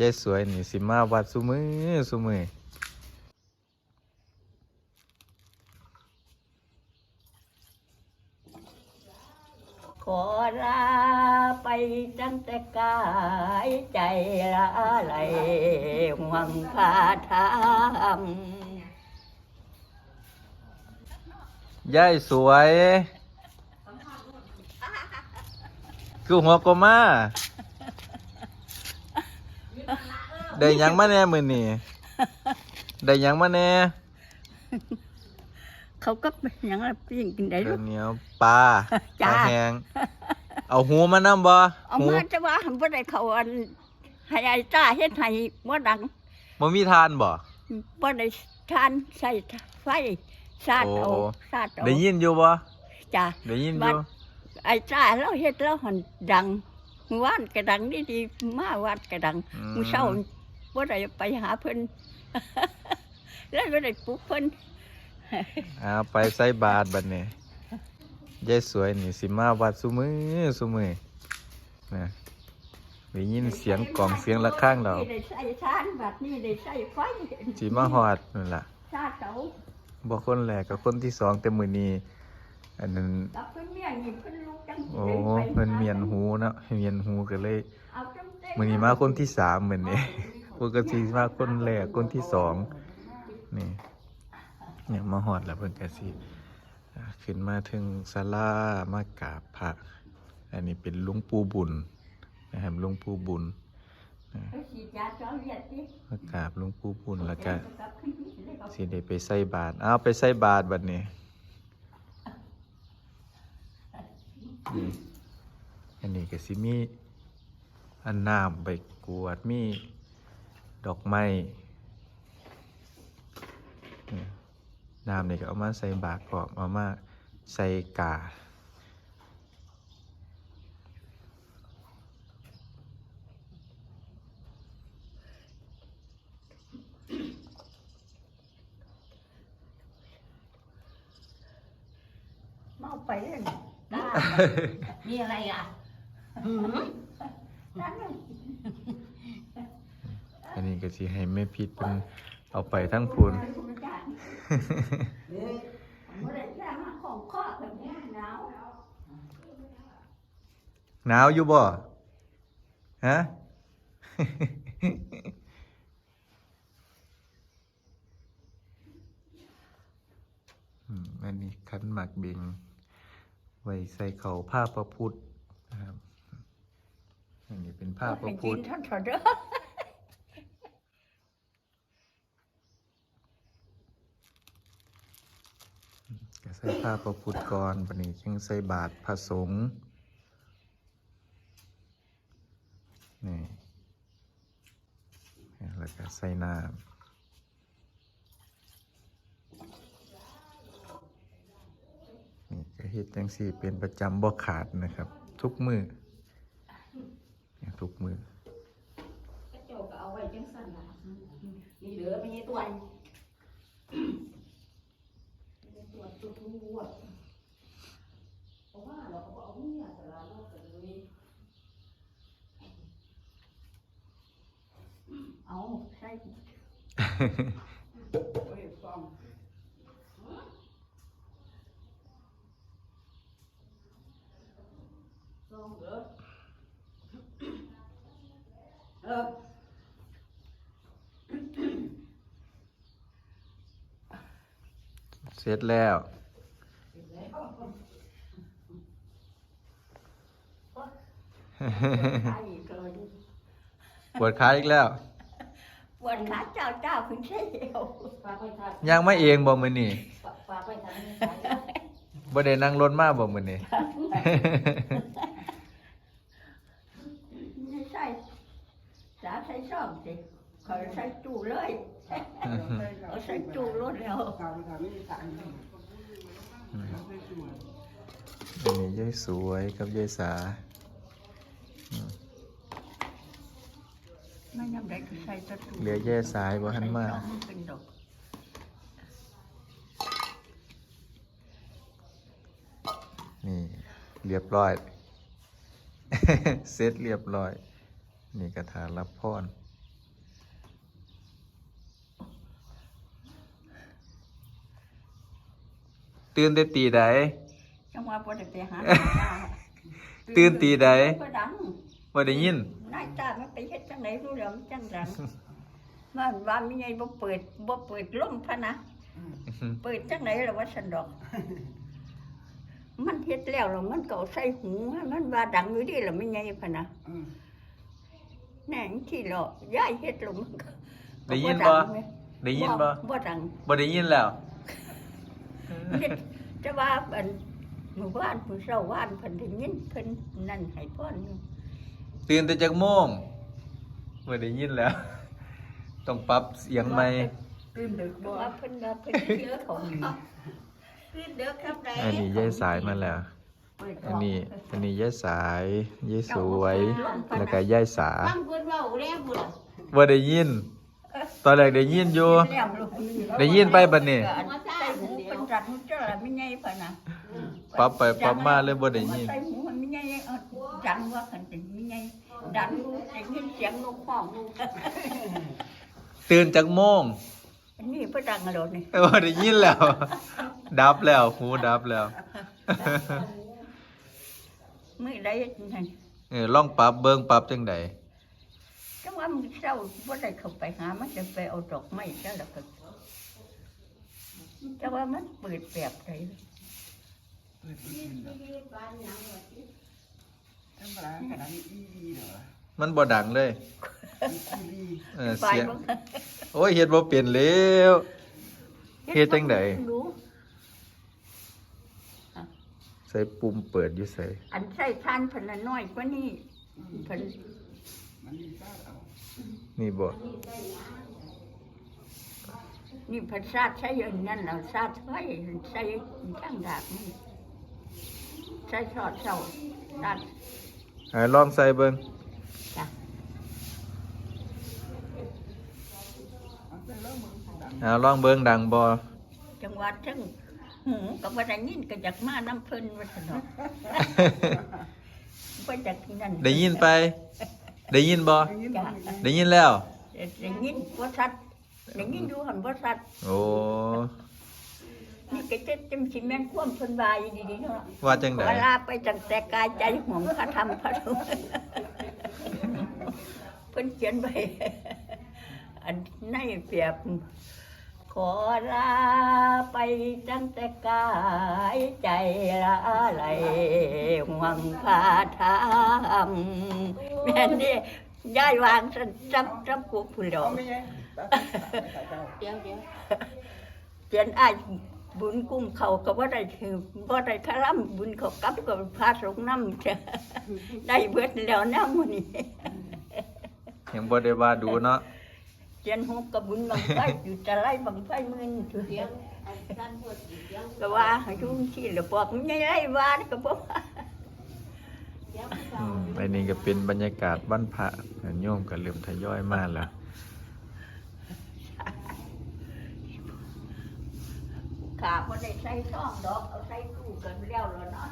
ยายสวยนี่สิมาวัดซุมือซุมือขอลาไปตั้งแต่กายใจละไหลห่วงคาทางยายสวย คือหัวกลมา ได้หยังมาแหน่มื้อนี้ได้หยังมาแหน่เขาก็เป็นอย่างนั้นปิ้งกินได้ลูข้ากวเหนียวปลาปจ้าลาแห้งเอาหูมานำบ่เอาหูมาจะว่าหันบ่ได้เขาอันให้ไอ้จ้าเฮ็ดให้บ่ดังบ่มีทานบ่ บ่ได้ทานใส่ไฟสาดเอาโอ้ สาดเอาได้ยินอยู่บ่จ้า ได้ยินอบัด ยู่ไอ้จ้าเราเฮ็ดแล้วหันดังว่านก็ดังดีดีๆมาวัดก็ดัง อืมมื้อเช้า บ่ได้ไปหาเพิ่นแล้วบ่ได้ปลุกเพิ่นเอาไปใส่บาตรบัดนี้ยายสวยนี่สิมาวัดซุมือซุมือนะได้ยินเสียงกล่องเสียงระฆังเรานี่ได้ใส่ชานบัดนี้ได้ใส่ไฟสิมาฮอดนั่นล่ะชาเสาบ่คนแรกกับคนที่สองแต่มื้อนี้อันนั้นกับเพิ่นเมียนี่เพิ่นลูกจังสิโอ้ได้ไปเพิ่นเมียนหูเนาะเมียนหูก็เลยเอาจังเต้มื้อนี้มาคนที่สามมื้อนี้ ปกติมาคนแรกคนที่สองนี่เนี่ยมาฮอดแล้วเพิ่นก็สิขึ้นมาถึงศาลามากราบพระอันนี้เป็นลวงปูบุญนะครับลวงปูบุญมากราบลวงปูบุญแล้วกันนี่เลยเอาสิได้ไปใส่บาตรอ้าวไปใส่บาตรบัดนี้อันนี้ก็สิมีอันน้ำใบกวดมี ดอกไม้นี่น้ำนี่ก็เอามาใส่บาตรพร้อมเอามาใส่กาเมาไปเลยได้มีอะไรอะหืมนั่นน่ะอันนี้ ก็สิให้แม่พิษเป็นเอาไปทั้งพูน หนาวอยู่บ่ฮะ อันนี้ขันหมากบิง ไว้ใส่เขาผ้าพระพุทธนะครับ อันนี้เป็นผ้าพระพุทธท่านเถอะเด้อ ก็ ใส่ผ้าประพุทธก่อนปันนี้ยังใส่บาทพระสงฆ์นี่แล้วก็ใส่น้ำนี่ก็เฮ็ดจังสี่เป็นประจำบ่ขาดนะครับ ทุกมือเนี่ยทุกมือ กระจกเอาไว้จังสั่นล่ะนี่เหลือไม่ใช่ตัวตัวตัวตัวเพราะว่าเราก็เอาเนี่ยแต่ละรอบแต่เลยเอาใช่โอ้ยฟองฟอง เหรอเออเสร็จแล้วใช่เลยปวดขาอีกแล้ว วันขาเจ้าเจ้าคุณใช่เอวฝากไว้ทันยังไม่เองบ่มื้อนี้ฝากไว้ทันบ่ได้นั่งรถมาบ่มื้อนี้ ไม่ใช่สาใส่ช่องสิเขาใส่ตู้เลยเอาใส่ตู้รถแล้วอันนี้ยายสวยกับยายสา เหลือแย่สายบ่หันมานกนี่เรียบร้อย เสร็จเรียบร้อย นี่กระถารับพรตื่นได้ตีใดจังหวะบ่เด้ไปหา ตื่นตีใดบ่ดังบ่ได้ยิน ไปเฮ็ดจังไดรู้แล้วมันจังดังมันว่ามีไงบ่เปิดบ่เปิดลมพะนะเปิดจังไหนล่ะว่าฉันดอก มันเฮ็ดแล้วแล้วมันก็เอาใส่หูมันว่าดังอยู่ดีล่ะไม่ไงพะนะแน่งที่หลอกย้ายเฮ็ดลงมันก็ได้ยินก็บ่ดังไหมได้ยินบ่บ่ดังบ่ได้ยินแล้วเฮ็ดจะว่าอันหมู่บ้านผู้เฒ่าว่านเพิ่นได้ยินเพิ่นนั่นให้พรอยู่ตื่นแต่จักโมง บ่ได้ยินแล้ว ต้องปรับเสียงใหม่ ตื่นดึกบ่ว่าเพิ่นว่าเพิ่นเชื่อของตื่นเดึกครับได้อันนี้ยายสายมาแล้ว อันนี้ อันนี้ยายสายยายสวย แล้วก็ยายสาฟังเพิ่นเว้าแล้วพุ่นบ่ได้ยิน ตอนแรกได้ยินอยู่ แล้วลูกได้ยินไปบัดนี้ก็อัใส่หูเพิ่นรักมันเจ้าล่ะไม่ไงพะนะปรับไปปรับมาเลยบ่ได้ยิน ใส่หูมันไม่ไงเอาดังว่าคันเป็นไม่ไง ดังรู้ได้ยินเสียงนกห้องลูกตื่นจักโมงอันนี้เพิ่นดังอะไรนี่บ่ได้ยินแล้ว ดับแล้วหูดับแล้ว มื้อใดนั่นเออลองปรับเบิ่งปรับจังไดจังว่ามื้อเช้าบ่ได้เข้าไปหามันจะไปเอาดอกไม้ซะแล้วก็จังว่ามันเปิดแบบใด ธรรมดาขนาดนี้อีอีเหรอมันบ่ดังเลย อีอีเออไปเสียงบ่โอ้ยเฮ็ดบ่เป็นแล้วเฮ็ดจังไดรู้ใส่ปุ่มเปิดอยู่ใส่อันใส่ทานเพิ่นละน้อยกว่านี้เพิ่นมันมีซาดเอานี่บ่นี่เพิ่นซาดใช้อย่างนั้นแล้วซาดไว้ใส่ข้างดากนี่ใส่ชอดเช้าซาด ให้ลองใส่เบิ่งจ้ะมันเป็นเรื่องมึงดังอ่าลองเบิ่งดังบ่จังหวัดทั้งหูกับว่าได้ยินก็อยากมาน้ำเพิ่นว่าซั่นเนาะบ่อยากนั่นได้ยินไป ได้ยินบ่ได้ยินจ้ะได้ยินแล้ว ได้ยินบ่ชัดได้ยินอยู่หั่นบ่ชัด โอ้นี่ ก็จะจำสิแม่นความเพิ่นว่าอยู่ดีๆเนาะว่าจังไดเวลาไปจังแต่กายใจห่วงพระธรรมพระสงฆ์เพิ่นเขียนไว้อันในเปรียบขอลาไปตั้งแต่กายใจละไหลห่วงพาธรรมแม่นดิย้ายวางสันจับจับกูผู้หลอเอางไม่ไงตาตาเจ้าเดี๋ยวเดี๋ยวเปลี่ยนอ้าย บุญกุ้มเขาก็ว่าได้ถือว่าได้คาร่ำบุญเขากลับกับพระสงฆ์น้ำจะได้เบิดแล้วน้ำมันนี่ยังบ่ได้ว่าดูเนาะเจียนหกกับบุญบังไฟอยู่จะไล่บังไฟมือนถือเดี๋ยวอันสั้นพูดอีกเดี๋ยวก็ว่าให้ยุ่งที่หรือบอกไม่ไล่ว่าก็บอกว่าเดี๋ยวอืมอันนี้ก็เป็นบรรยากาศวันพระโยมก็เริ่มทยอยมาแล้ว ขาพอได้ใส่ซ่องดอก เอาใส่ตู้กันแล้วแล้วเนาะ